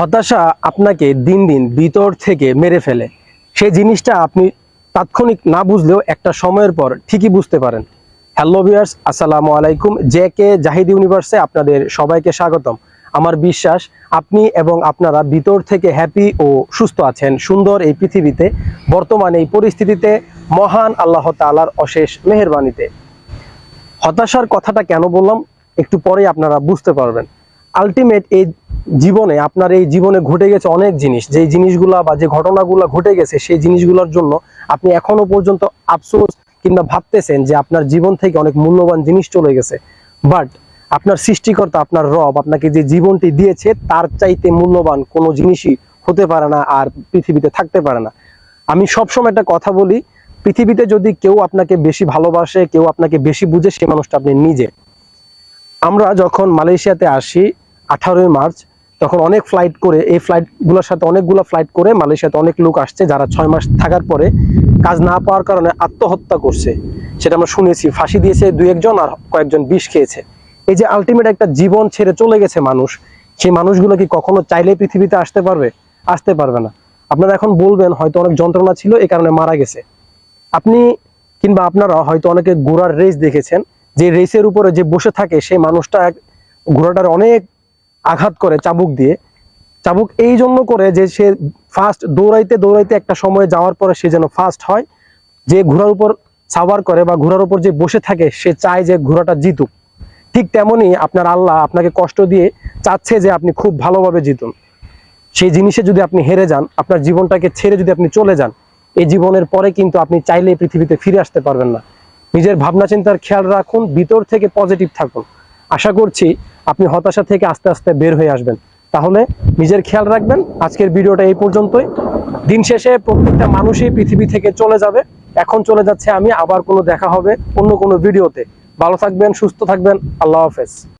হতাশা আপনাকে দিন দিন ভিতর থেকে মেরে ফেলে। সেই জিনিসটা আপনি তাৎক্ষণিক না বুঝলেও একটা সময়ের পর ঠিকই বুঝতে পারেন। হ্যালো ভিউয়ার্স, আসসালামু আলাইকুম। জে কে জাহিদ ইউনিভার্সে আপনাদের সবাইকে স্বাগতম। আমার বিশ্বাস, আপনি এবং আপনারা ভিতর থেকে হ্যাপি ও সুস্থ আছেন, সুন্দর এই পৃথিবীতে, বর্তমানে এই পরিস্থিতিতে, মহান আল্লাহ তাআলার অশেষ মেহেরবানিতে। হতাশার কথাটা কেন বললাম? একটু পরে আপনারা বুঝতে পারবেন। আলটিমেট এই জীবনে, আপনার এই জীবনে ঘটে গেছে অনেক জিনিস। যেই জিনিসগুলা বা যে ঘটনাগুলো ঘটে গেছে, সেই জিনিসগুলোর জন্য আপনি এখনও পর্যন্ত আফসোস কিংবা ভাবতেছেন যে আপনার জীবন থেকে অনেক মূল্যবান জিনিস চলে গেছে। বাট আপনার সৃষ্টিকর্তা, আপনার রব আপনাকে যে জীবনটি দিয়েছে, তার চাইতে মূল্যবান কোনো জিনিসই হতে পারে না আর পৃথিবীতে থাকতে পারে না। আমি সবসময় একটা কথা বলি, পৃথিবীতে যদি কেউ আপনাকে বেশি ভালোবাসে, কেউ আপনাকে বেশি বুঝে, সে মানুষটা আপনি নিজে। আমরা যখন মালয়েশিয়াতে আসি, আঠারোই মার্চ তখন অনেক ফ্লাইট করে, এই ফ্লাইটগুলোর সাথে অনেকগুলো ফ্লাইট করে মালয়েশিয়াতে অনেক লোক আসছে যারা ছয় মাস থাকার পরে কাজ না পাওয়ার কারণে আত্মহত্যা করছে। সেটা আমরা শুনেছি, ফাঁসি দিয়েছে দুই একজন আর কয়েকজন বিষ খেয়েছে। এই যে আলটিমেট একটা জীবন ছেড়ে চলে গেছে মানুষ, সেই মানুষগুলো কি কখনো চাইলে পৃথিবীতে আসতে পারবে? আসতে পারবে না। আপনারা এখন বলবেন, হয়তো অনেক যন্ত্রণা ছিল, এই কারণে মারা গেছে। আপনি কিংবা আপনারা হয়তো অনেকে ঘোড়ার রেস দেখেছেন, যে রেসের উপরে যে বসে থাকে সেই মানুষটা ঘোড়াটার অনেক আঘাত করে চাবুক দিয়ে। চাবুক এই জন্য করে যে সে ফার্স্ট দৌড়াইতে দৌড়াইতে একটা সময় যাওয়ার পরে সে যেন ফার্স্ট হয়, যে ঘোড়ার উপর সাওয়ার করে বা ঘোড়ার উপর যে বসে থাকে, সে চায় যে ঘোড়াটা জিতুক। ঠিক তেমনি আপনার আল্লাহ আপনাকে কষ্ট দিয়ে চাচ্ছে যে আপনি খুব ভালোভাবে জিতুন। সেই জিনিসে যদি আপনি হেরে যান, আপনার জীবনটাকে ছেড়ে যদি আপনি চলে যান, এই জীবনের পরে কিন্তু আপনি চাইলে পৃথিবীতে ফিরে আসতে পারবেন না। নিজের ভাবনা চিন্তার খেয়াল রাখুন, ভিতর থেকে পজিটিভ থাকুন। আশা করছি আপনি হতাশা থেকে আস্তে আস্তে বের হয়ে আসবেন। তাহলে নিজের খেয়াল রাখবেন। আজকের ভিডিওটা এই পর্যন্তই। দিন শেষে প্রত্যেকটা মানুষই পৃথিবী থেকে চলে যাবে। এখন চলে যাচ্ছে আমি, আবার কোনো দেখা হবে অন্য কোনো ভিডিওতে। ভালো থাকবেন, সুস্থ থাকবেন। আল্লাহ হাফেজ।